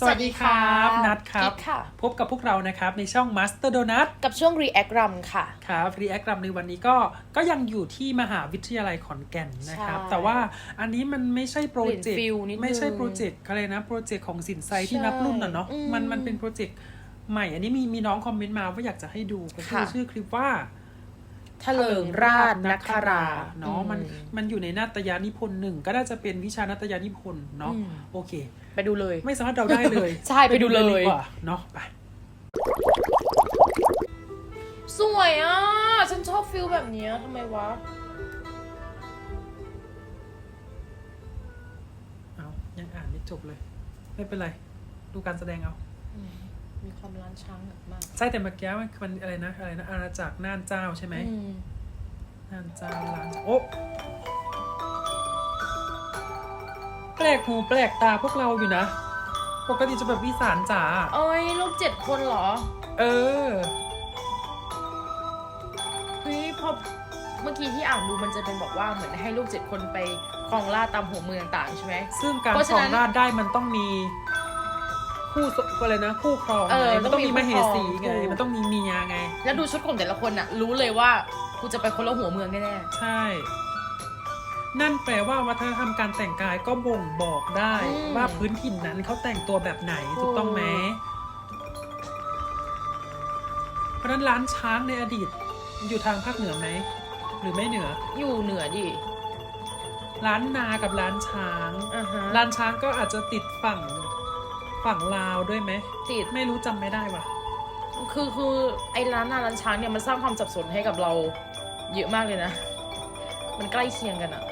สวัสดีครับนัดครับกิ๊กค่ะพบกับพวกเรานะครับในช่อง Master Donut กับช่วง React Rum ค่ะครับรีแอครัมในวันนี้ก็ก็ยังอยู่ที่มหาวิทยาลัยขอนแก่นนะครับใช่แต่ว่าอันนี้มันไม่ใช่โปรเจกเปลี่ยนฟิลต์นิดนึงไม่ใช่โปรเจกต์อะไรนะโปรเจกต์ของสินไซที่ใช่นับรุ่นน่ะเนาะอืมมันมันเป็นโปรเจกต์ใหม่ อันนี้มีมีน้องคอมเมนต์มาว่าอยากจะให้ดูก็คือค่ะชื่อคลิปว่า ทะเลิงราชนักคราเนาะมันอืมันอยู่ในนาฏยานิพนธ์หนึ่งก็น่าจะเป็นวิชานาฏยานิพนธ์เนาะอืมโอเค ไปดูเลย ไม่สามารถเดาได้เลย ใช่ไปดูเลยดีกว่าเนาะไปสวยอะ ฉันชอบฟิลแบบเนี้ยทำไมวะเอายังอ่านไม่จบเลย ไม่เป็นไร ดูการแสดงเอา มีความร้านช้างมากใช่แต่เมื่อกี้มันมันอะไรนะอะไรนะอาณาจักรน่านเจ้าใช่ไหมอืมน่านเจ้าล้านโอ้แปลกหูแปลกตาพวกเราอยู่นะปกติจะแบบวิสานจ๋าเอ้ยลูกเจ็ดคนเหรอเออเฮ้ยพอเมื่อกี้ที่อ่านดูมันจะเป็นบอกว่าเหมือนให้ลูกเจ็ดคนไปครองราชย์ตามหัวเมืองต่างๆใช่ไหม ซึ่งการเพราะคฉะรอนั้งน ราชย์ได้มันต้องมี คู่สอะไรนะ คู่ครองเออไงมันต้องมีต้องมมีเหคู่ครองสีไง ถูก มันต้องมีเมียไง แล้วดูชุดของแต่ละคนอะรู้เลยว่ากูจะไปคนละหัวเมืองแน่ใช่ นั่นแปลว่าวัฒนธรรมการแต่งกายก็บ่งบอกได้อืมว่าพื้นถิ่นนั้นเขาแต่งตัวแบบไหนถูกถูกต้องไหม เพราะฉะนั้นร้านช้างในอดีตอยู่ทางภาคเหนือไหม หรือไม่เหนือ ๆอยู่เหนือดิร้านนากับร้านช้าง อ่าฮะร้านช้างก็อาจจะติดฝั่ง ฝั่งลาวด้วยไหมติด ไม่รู้จำไม่ได้ว่ะ คือคือไอ้ร้านนาร้านช้างเนี่ยมันสร้างความสับสนให้กับเราเยอะมากเลยนะ มันใกล้เคียงกันอะ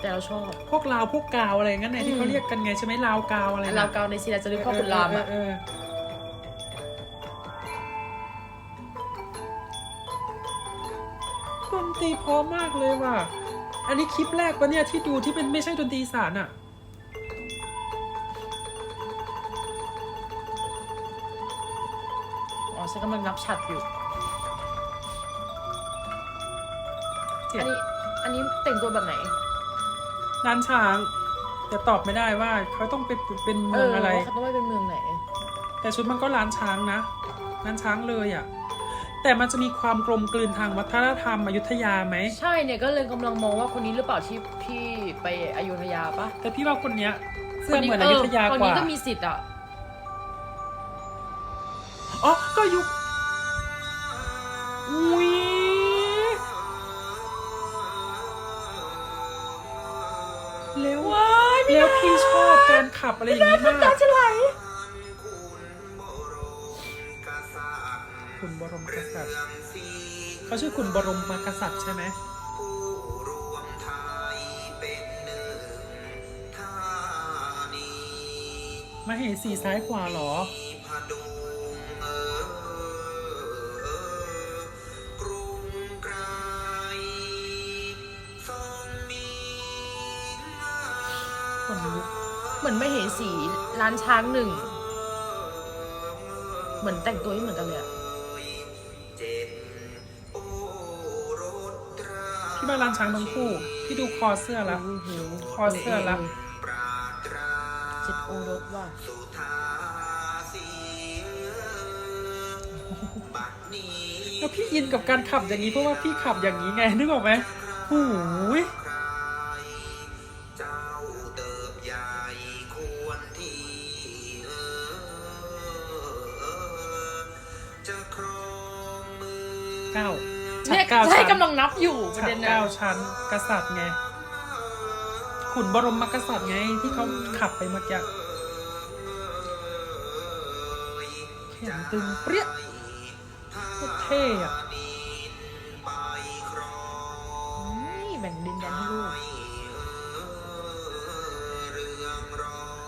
แต่เราชอบพวกลาวพวกกาวอะไรงั้นไงที่เขาเรียกกันไงใช่ไหมลาวกาวอะไรนะเราเกาในศิลาจารึกพ่อขุนรามอะเเเดนตรีเพราะมากเลยว่ะ อันนี้คลิปแรกปะเนี่ยที่ดูที่เป็นไม่ใช่ดนตรีอีสานอะ ฉันกำลังนับฉัดอยู่เจ็อัดนนี้อันนี้แต่งตัวแบบไหน ร้านช้างแต่ตอบไม่ได้ว่าเขาต้องเป็นเป็นเมืองอะไร ว่าเขาต้องไปเป็นเมืองไหน แต่ชุดมันก็ร้านช้างนะร้านช้างเลยอะแต่มันจะมีความกลมกลืนทางวัฒนธรรมอยุธยาไหม ใช่เนี่ยก็เลยกำลังมองว่าคนนี้หรือเปล่าที่พี่ไปอยุธยาปะแต่พี่ว่าคนเนี้ยเสื้อเหมือนอยุธยาคนกนี้ว่า ก็มีสิทธิ์อะ ก็ยุคอุ้ยเร็วว้ายไม่แล้วได้พี่ชอบการขับอะไรอย่างนี้มากน้ำจะไหลขุนบรมกษัตริย์เขาชื่อขุนบรมกษัตริย์ใช่ไหมมาเหสีซ้ายขวาเหรอ เหมือนไม่เห็นสีร้านช้างหนึ่ง เหมือนแต่งตัวไม่เหมือนกันเลยอะพี่บ้านร้านช้างทั้งคู่ พี่ดูคอเสื้อละคอเสื้อละเจ็ดโอรสว่ะแล้วพี่อินกับการขับอย่างนี้เพราะว่าพี่ขับอย่างนี้ไงนึกออกไหมหูย เก้าชั้เนี่ยเก้าใช่ชั้นกำลังนับอยู่ประชั้นเด็นนะเก้าชั้นกษัตริย์ไง ขุนบรมกษัตริย์ไงที่เขาขับไปเมื่อกี้แขนตึงเปรี้ยโคตรเท่อะนี่แบ่งดินแดนให้ลูก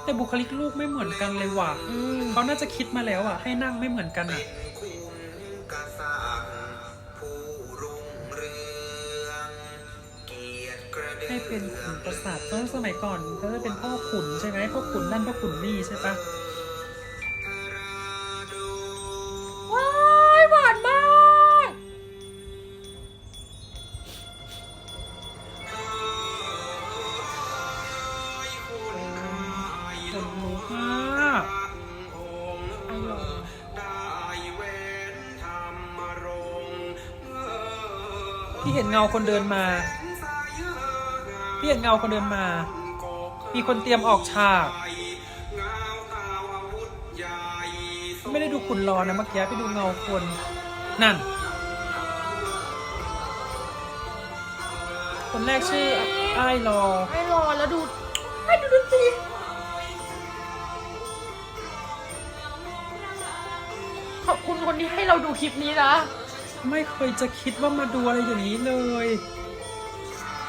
แต่บุคลิกลูกไม่เหมือนกันเลยว่ะ อืมเขาน่าจะคิดมาแล้วอะ ให้นั่งไม่เหมือนกันอะ ปษัตริย์เพราะสมัยก่อนก็จะเป็นพ่อขุนใช่ไหมพ่อขุนนั่นพ่อขุนนี่ใช่ปะว้าหวานมากขนลุมากที่เห็นเงาคนเดินมา พี่เห็นเงาคนเดินมา มีคนเตรียมออกฉาก ไม่ได้ดูขุนรอนะเมื่อกี้ไปดูเงาคน นั่น คนแรกชื่อไอ้ายรอให้รอแล้วดูให้ดูดนตรีขอบคุณคนที่ให้เราดูคลิปนี้นะ ไม่เคยจะคิดว่ามาดูอะไรอย่างนี้เลย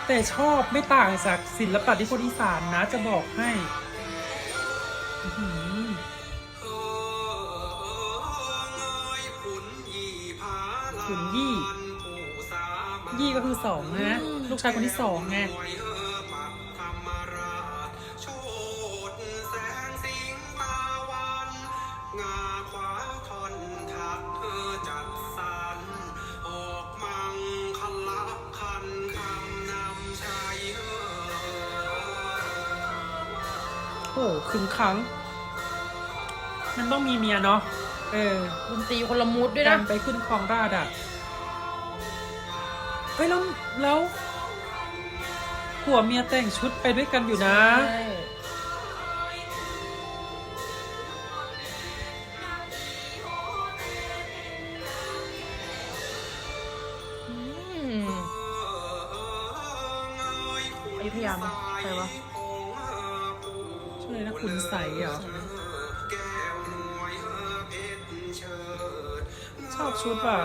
แต่ชอบไม่ต่างจากศิลปะที่คนอีสานนะจะบอกให้อื้อหือขุนยี่ ยี่ก็คือสองนะ ลูกชายคนที่สองไงง โอ้โหคึงครั้งมันต้องมีเมียเนาะ เออดนตรีคนละมูดด้วยกานะรไปขึ้นคลองราชอะเฮ้ยแล้วแล้วผัวเมียแต่งชุดไปด้วยกันอยู่นะ ใช่อืมอยุธยาไหมใครวะ ชื่นะคุณใสเหรอชอบชุดว่ะ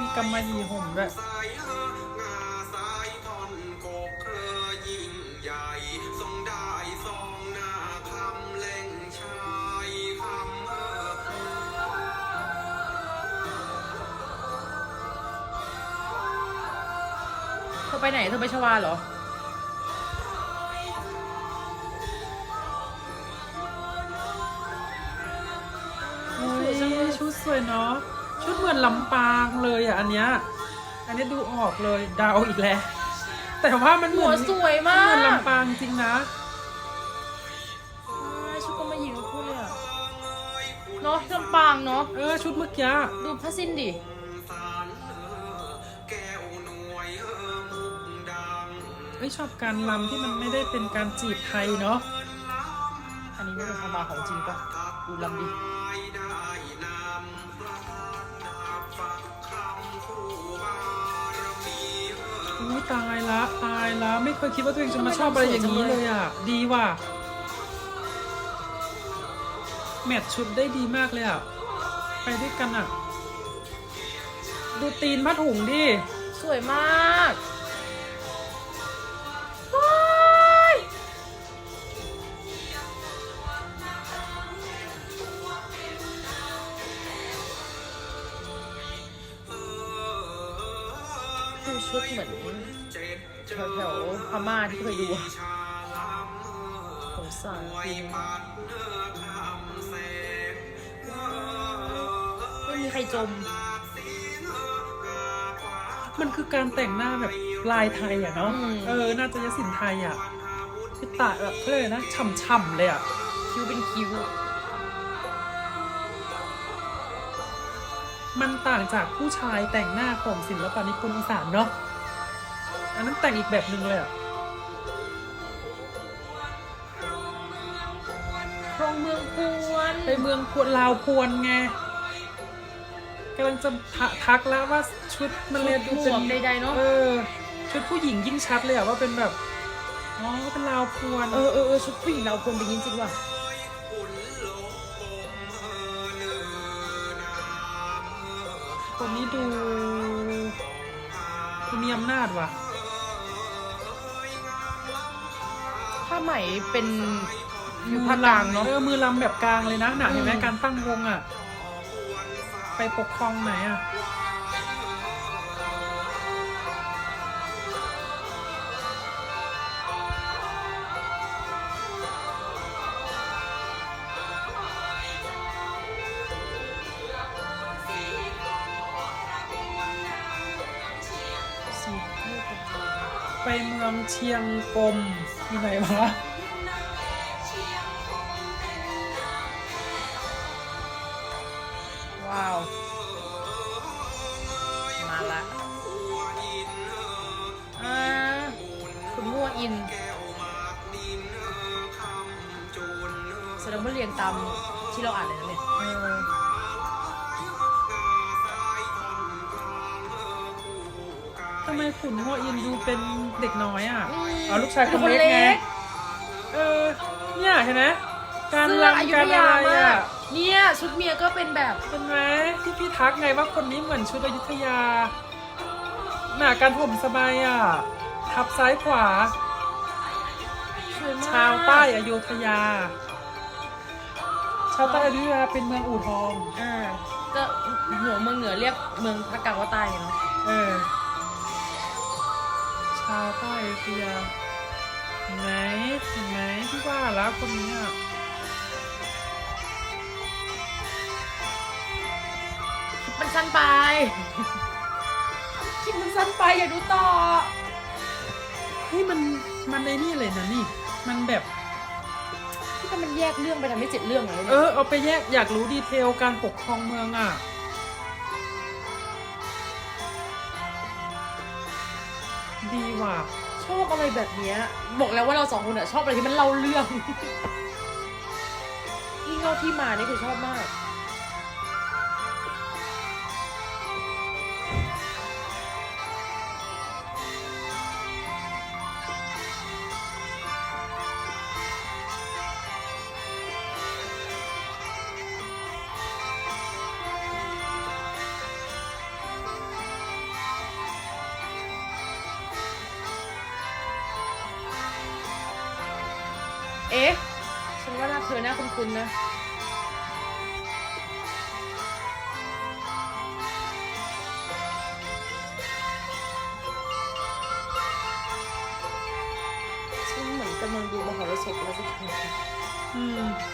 มีกำมะหยี่ห่มด้วยสายเอองาสายทอนกกเออยิ่งใหญ่ทรงไหน้าคำเล่งชายคำเออเธอไปไหนเธอไปชวาเหรอ ชุดสวยเนาะชุดเหมือนลำปางเลยอะอันเนี้ยอันนี้ดูออกเลยเดาวอีกแล้ว แต่ว่ามันเหมืหัอวนสวยมากเหมือนลำปางจริงนะ ใช่ชุดก็มาหญิงคู่เลยอะเนาะลำปางเนาะ เออชุดเมื่อกี้ดูผ้าสิ้นดิสารเออแก้วหน่วยเออมุกดังเอ้ยชอบการลำที่มันไม่ได้เป็นการจีบไทยเนาะอันนี้ไม่เป็นพม่าของจริงปะดูลำดิ ไตายละตายละไม่เคยคิดว่าตัวเองจะมาชอบอะไรอย่างนี้เลยอะ ดีว่ะ แมทชุดได้ดีมากเลยอะ ไปด้วยกันอะ ดูตีนผ้าถุงดิ สวยมาก แถอวแถวๆพม่าที่เคยดูอะชาลำเออสงสารไว้จริงปัดเนื้อคำแสงเออไม่มีใครจม มันคือการแต่งหน้าแบบลายไทยอะเนาะอืมเออ น่าจะยศิลป์ไทยอะคือตัดแบบเขาเรียกอะไรนะ ฉ่ำๆเลยอะ คิ้วเป็นคิ้ว มันต่างจากผู้ชายแต่งหน้าของศิลปะนิพนธ์อีสานเนาะ อันนั้นแต่งอีกแบบหนึ่งเลยอะโรงเมืองพวนไปเมืองพวนลาวพวนไงกำลังจะทะทักแล้วว่าชุดมันเลยดูหมเป็นวกใดๆเนาะเออ ชุดผู้หญิงยิ่งชัดเลยอะว่าเป็นแบบอ๋อเป็นลาวพวนเออเออเออชุดผู้หญิงเราควรเป็นจริงๆว่ะคนนี้ดูดูมีอำนาจว่ะ ผ้าไหมเป็นอยู่ภาคกลางเนาะ เออมือลำแบบกลางเลยนะหนักเห็นไหมอืม การตั้งวงอะ ไปปกครองไหนอะ ไปเมืองเชียงกมที่ไหนวะว้าว มาละอ่าคุณมั่วอินแสดงว่าเรียงตามที่เราอ่านเลยนะเนี่ย ไมขุนหัวอินดูเป็นเด็กน้อยอะอืมอ๋อลูกชายคนเล็กเป็นคนเล็ไงกเออเนี่ยเห็นไหมการเสื้ออรำยุกาธรอะยาไรมาอะกเนี่ยชุดเมียก็เป็นแบบเห็นไหมที่พี่ทักไงว่าคนนี้เหมือนชุดอยุธยาหน้าการผมสบายอะทับซ้ายขวา สวยมากชาวใต้อยุธยา ชาวใต้อยุธยาเป็นเมืองอู่ทอง อ่าก็หัวเมืองเหนือเรียกเมืองภาคกลางว่าใต้ไงเนาะเออ ชาวใต้อยุธยาเห็นไหมเห็นไหมพี่ว่าแล้วคนนี้อะคลิปมันสั้นไป คลิปมันสั้นไปอย่าดูต่อ เฮ้ยมันมันในนี่เลยนะนี่ มันแบบ ที่มันแยกเรื่องไปทำให้เจ็ดเรื่องเลยเออเอาไปแยกอยากรู้ดีเทลการปกครองเมืองอะ ดีว่ะ ชอบอะไรแบบเนี้ยบอกแล้วว่าเราสองคนอะชอบอะไรที่มันเล่าเรื่องยิ่งเล่าที่มานี่คือชอบมาก ว่าหน้าเธอหน้าคุ้นๆนะฉันเหมือนกำลังดูมหรสพอะไรสักอย่างอืม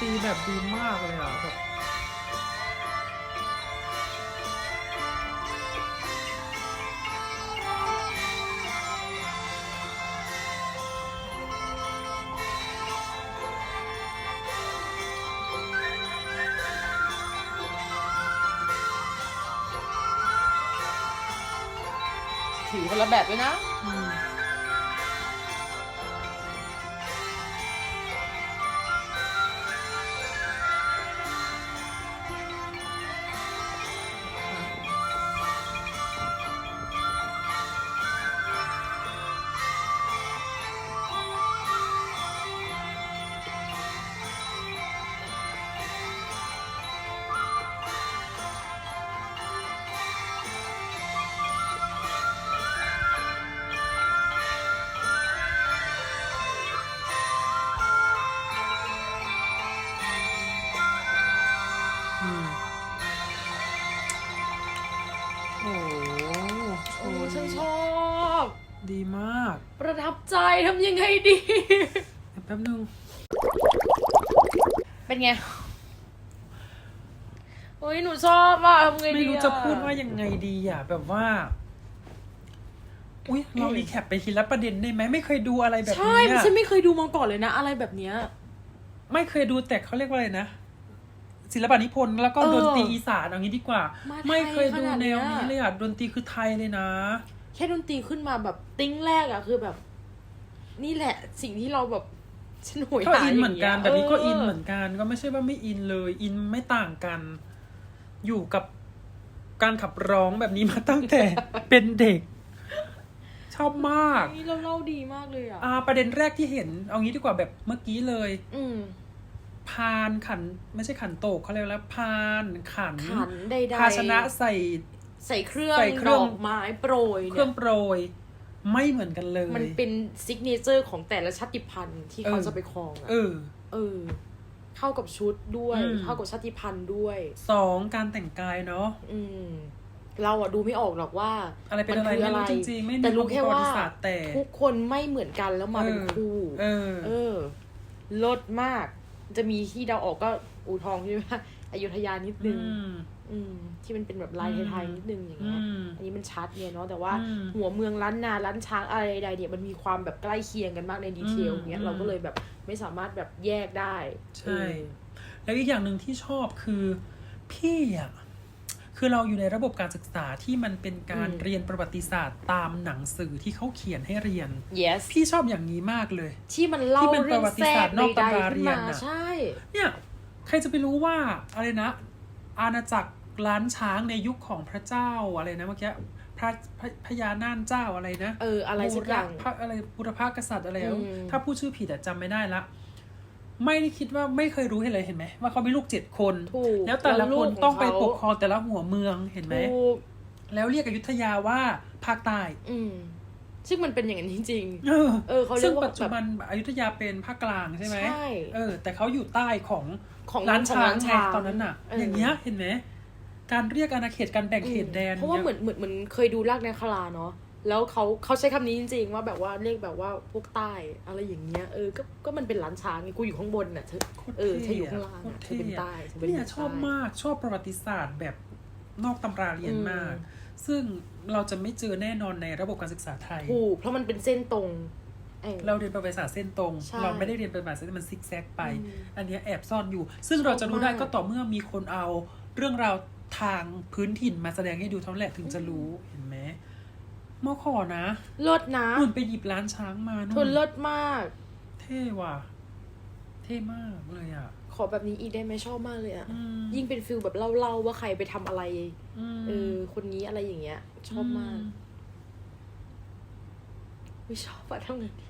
ตรีแบบดีมากเลยอะแบบถือคนละแบบด้วยนะ หโอ้ฉันชอบ ดีมาก ประทับใจทำยังไงดี แป๊บนึง เป็นไงโอ้ยหนูชอบอะทำไงดีไม่รู้อจะพูดว่ายังไงดีอะ แบบว่า อุ้ยเรารีแคปไปทีละประเด็นได้ไหมไม่เคยดูอะไรแบบใช่นี้อะฉันไม่เคยดูมาก่อนเลยนะ อะไรแบบเนี้ย ไม่เคยดูแต่เขาเรียกว่าอะไรนะ ศิลปะนิพนธ์แล้วก็เออดนตรีอีสานเอางี้ดีกว่ามาไทยไม่เคยดูขนาดแนเนี้วยนี้เลยอะดนตรีคือไทยเลยนะ แค่ดนตรีขึ้นมาแบบติ้งแรกอะคือแบบ นี่แหละสิ่งที่เราแบบฉันหวยก็หาอินเหมือนกันย่างแบบนี้ก็เอินเหมือนกัน ก็ไม่ใช่ว่าไม่อินเลย อินไม่ต่างกัน อยู่กับการขับร้องแบบนี้มาตั้งแต่เป็นเด็ก ชอบมากนี่เราเล่าดีมากเลยอะอ่า ประเด็นแรกที่เห็น เอางี้ดีกว่าแบบเมื่อกี้เลย อืม พานขันไม่ใช่ขันโตกเขาเรียกแล้วพานขันขันใดๆภาชนะใส่ใส่เครื่องใส่เครื่องดอกไม้โปรยเคเนี่รื่อยงโปรย ไม่เหมือนกันเลย มันเป็นซิกเนเจอร์ของแต่ละชาติพันธุ์ที่เขาเออจะไปครองอะเออ เออ เข้ากับชุดด้วยอืมเข้ากับชาติพันธุ์ด้วยสองการแต่งกายเนาะอืม เราอะดูไม่ออกหรอกว่า อะไรเป็นอะไรมัคืไม่รู้จริงๆไม่มีแต่รู้แค่ว่าประวัติศาสตร์แต่ทุกคนไม่เหมือนกันแล้วมาเป็นคู่เออ เออลดมาก จะมีที่เดาออกก็อูทองใช่ไหมอยุธยานิดนึงอืมอืม ที่มันเป็นแบบลายไทยๆนิดนึงอย่างเงี้ยอืมอันนี้มันชัดไงเนาะ แต่ว่าอืมหัวเมืองล้านนาล้านช้างอะไรใดๆเนี่ยมันมีความแบบใกล้เคียงกันมากในดีเทลอืมอย่างเงี้ยอืมเราก็เลยแบบไม่สามารถแบบแยกได้ ใช่เออแล้วอีกอย่างหนึ่งที่ชอบคือ พี่อะ คือเราอยู่ในระบบการศึกษาที่มันเป็นการเรียนประวัติศาสตร์ตามหนังสือที่เขาเขียนให้เรียน yes พี่ชอบอย่างนี้มากเลย ที่มันเล่าที่เป็นเรื่องประวัติแทรศาสตกร์นอกใดตำราๆขึ้นเรียนมาน่ะใช่ เนี่ยใครจะไปรู้ว่าอะไรนะ อาณาจักรล้านช้างในยุคของพระเจ้าอะไรนะเมื่อกี้พระพระพญานาคเจ้าอะไรนะ เอออะไรสักอย่างบูรพระอะไรบุรพากษัตริย์อะไรอะอืมถ้าพูดชื่อผิดอะจำไม่ได้ละ ไม่ได้คิดว่าไม่เคยรู้เห็นเลยเห็นไหมว่าเขามีลูกเจ็ดคน ถูกแล้วแต่ละลูคกนขต้องไปเขาปกครองแต่ละหัวเมืองเห็นไหมถูกแล้วเรียกอยุธยาว่าภาคใต้อืมซึ่งมันเป็นอย่างนั้นจริงเออเออเขาเรียกซึ่งว่าปัจจุบันอยุธยาเป็นภาคกลางใช่ไหมใช่ เออ แต่เขาอยู่ใต้ของของร้านของช้างร้านไงช้างตอนนั้นอะ เอออ อย่างเงี้ยเห็นไหมการเรียกอาณาเขตการแบ่งเขตแดนเพราะว่าเหมืยอนเหมือนเหมือนเคยดูรากนาคราเนาะ แล้วเขาเขาใช้คำนี้จริง ๆ ว่าแบบว่าเรียกแบบว่าพวกใต้อะไรอย่างเงี้ยเออก็ก็มันเป็นร้านช้างไงกูอยู่ข้างบนน่ะเธอโคตรเออเธออยู่ท่ะข้างล่างโคตรอะเธอเป็นท่ะใต้เธอเป็นเนี่ยใต้ชอบมากชอบประวัติศาสตร์แบบนอกตำราเรียนอืมมาก ซึ่งเราจะไม่เจอแน่นอนในระบบการศึกษาไทยถูกเพราะมันเป็นเส้นตรงเออเราเรียนประวัติศาสตร์เส้นตรงใช่เราไม่ได้เรียนประวัติศาสตร์ที่มันซิกแซกไปอืมอันเนี้ยแอบซ่อนอยู่ ซึ่งชอบเราจะรู้ได้มากก็ต่อเมื่อมีคนเอาเรื่องราวทางพื้นถิ่นมาแสดงให้ดูเท่านั้นแหละถึงจะรู้เห็นไหม มอขอนะเลิศนะนุ่นไปหยิบร้านช้างมาเธนุ่อนเลิศมาก เท่ว่ะ เท่มากเลยอะ ขอแบบนี้อีกได้ไหมชอบมากเลยอะอืมยิ่งเป็นฟิลแบบเล่าๆว่าใครไปทำอะไรมเออคนนี้อะไรอย่างเงี้ย ชอบมากไม่ชอบอะทำไงดี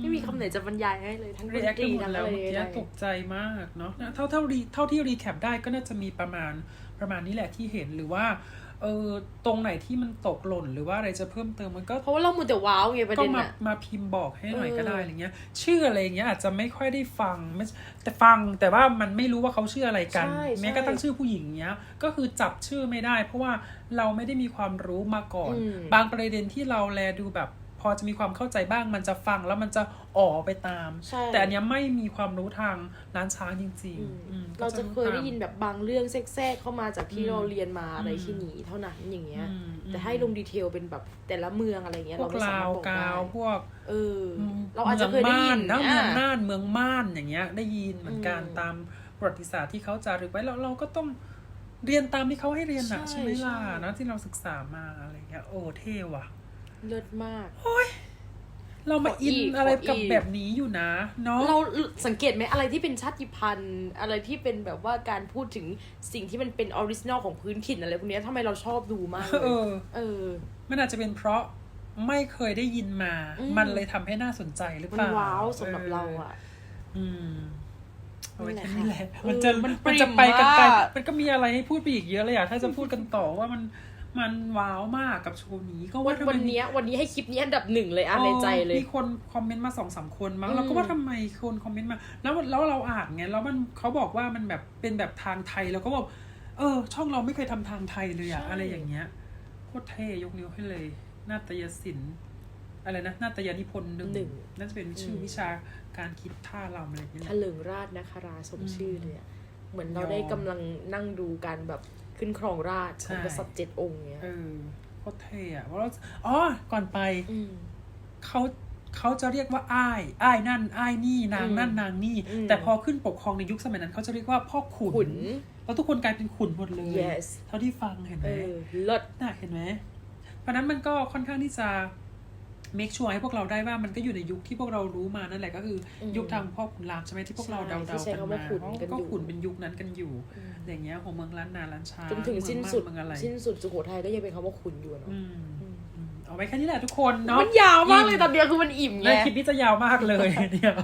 ไม่มีคำไหนจะบรรยายให้เลยทั้งดรีนแอคตรีไปหมดทั้งแล้วอะไรเมื่อกี้ใดตกใจมากเนาะเท่าเท่ารีเท่าที่รีแคปได้ก็น่าจะมีประมาณประมาณนี้แหละที่เห็นหรือว่า เออตรงไหนที่มันตกหล่นหรือว่าอะไรจะเพิ่มเติมมันก็ๆเพราะว่าเรามูแต่ว้าวไงประก็เด็นมาอะมาพิมพ์บอกให้หน่อยเออก็ได้อะไรเงี้ย ชื่ออะไรเงี้ยอาจจะไม่ค่อยได้ฟังไม่แต่ฟังแต่ว่ามันไม่รู้ว่าเขาชื่ออะไรกัน ใช่แม้กระทั่งชื่อผู้หญิงเงี้ย ก็คือจับชื่อไม่ได้ เพราะว่าเราไม่ได้มีความรู้มาก่อน อืม บางประเด็นที่เราแลดูแบบ พอจะมีความเข้าใจบ้างมันจะฟังแล้วมันจะอ๋อไปตามใช่แต่อันเนี้ยไม่มีความรู้ทางร้านช้างจริงอืมๆอืมเราจะก็เคยได้ยินแบบบางเรื่องแทรกๆเข้ามาจากที่อืมเราเรียนมาอะไรอืมที่นี้เท่านั้นอย่างเงี้ยอืมแต่ให้ลงดีเทลเป็นแบบแต่ละเมืองอะไรเงี้ยพวเรากไม่สาลามารถวบอกกาได้วพวกเออเราอาจจะเคยได้ยินเมืองม่านนะเมืองอะน่านเมืองม่านอย่างเงี้ยได้ยินเหมือนกันอืมตามประวัติศาสตร์ที่เขาจารึกไว้แล้วเราก็ต้องเรียนตามที่เขาให้เรียนน่ะใช่ใช่ไหมล่ะใช่นะที่เราศึกษามาอะไรเงี้ยโอ้เท่ว่ะ เลิศมากเรามาขออิอินกอะไรขออีกกับแบบนี้อยู่นะเนาะเราสังเกตไหมอะไรที่เป็นชาติพันธุ์ อะไรที่เป็นแบบว่าการพูดถึงสิ่งที่มันเป็นออริจินอลของพื้นถิ่นอะไรพวกเนี้ยทำไมเราชอบดูมากเลเอยอเออ มันอาจจะเป็นเพราะไม่เคยได้ยินมา อืม มันเลยทำให้น่าสนใจหรือมัเปนล่าว้าวสำหรับเราอะ อืมเอาไว้นั่แค่นนี้แหแหละละเออมันจะมันมันจะปริ่มไปกันไกลมาก มันก็มีอะไรให้พูดไปอีกเยอะเลยอะถ้าจะพูดกันต่อว่ามัน มันว้าวมากกับโชว์นี้ก็วัว่านทำไมวันเนี้ยวันนี้ให้คลิปนี้อันดับหนึ่งเลยอะในใจเลยมีคนคอมเมนต์มาสองสามคนมั้งอืมเราก็ว่าทำไมคนคอมเมนต์มา แล้วแล้วเราอ่านไงแล้วมันเขาบอกว่ามันแบบเป็นแบบทางไทยเราก็บอกเออ ช่องเราไม่เคยทำทางไทยเลยอะอะไรอย่างเงี้ยโคตรเท่ยกนิ้วให้เลยนาฏยศิลป์อะไรนะนาฏยนิพนธ์หนึ่งหนึ่งน่าจะเป็นชื่ออมวิชาการคิดท่ารำอะไรอย่างเงี้ยทะเลิงราชนะคะราสมอืมชื่อเลยอะเหมือนเรายอมได้กำลังนั่งดูการแบบ ขึ้นครองราชย์ของใช่กษัตริย์เจ็ดองค์เนี้ยเออโคตรเท่อะเพราะเราอ๋อ ก่อนไปอืมเขาเขาจะเรียกว่าอ้ายอ้ายนั่นอ้ายนี่นางนั่นอืมนางนี่อืมแต่พอขึ้นปกครองในยุคสมัยนั้นเขาจะเรียกว่าพ่อขุนขุนแล้วทุกคนกลายเป็นขุนหมดเลย yes เท่าที่ฟังเห็นไหเอมอเลิศน่าเห็นไหมเพราะฉะนั้นมันก็ค่อนข้างที่จะ make sure ให้พวกเราได้ว่ามันก็อยู่ในยุคที่พวกเรารู้มานั่นแหละก็คืออมยุคทางพ่อขุนรามใช่ไหมที่พวกเราใช่เดาที่ๆใช้กันคำมาว่าขุนเพราะกันก็อยู่ขุนเป็นยุคนั้นกันอยู่อืมอย่างเงี้ยหัวเมืองล้านนาล้านช้างจนถึงเมือสิ้นม่าสุดเมืองอะไรสิ้นสุดสุโขทัยก็ยังเป็นคำว่าขุนอยู่อะเนาะอืมอืมอืม เอาไว้แค่นี้แหละทุกคนเนาะมันยาวมากเลยตอนเนี้ยคือมันอิ่มไงในคลิปนี้จะยาวมากเลยเนี่ย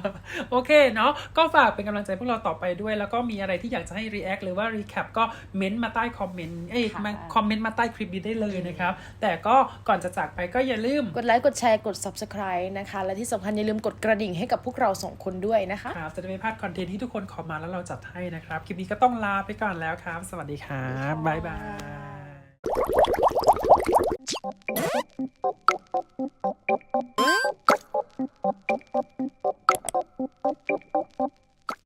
โอเคเนาะก็ฝากเป็นกำลังใจพวกเราต่อไปด้วย แล้วก็มีอะไรที่อยากจะให้ react หรือว่า recap ก็เม้นต์มาใต้คอมเมนต์เอ้ยค่ะมาคอมเมนต์มาใต้คลิปนี้ได้เลยนะครับ แต่ก็ก่อนจะจากไปก็อย่าลืม กดไลค์กดแชร์กด subscribe นะคะ และที่สำคัญอย่าลืมกดกระดิ่งให้กับพวกเราสองคนด้วยนะคะครับจะได้ไม่พลาดคอนเทนต์ที่ทุกคนขอมาแล้วเราจัดให้นะครับคลิปนี้ก็ต้องลาไปก่อนแล้วครับ สวัสดีครับบ๊ายบาย Thank you.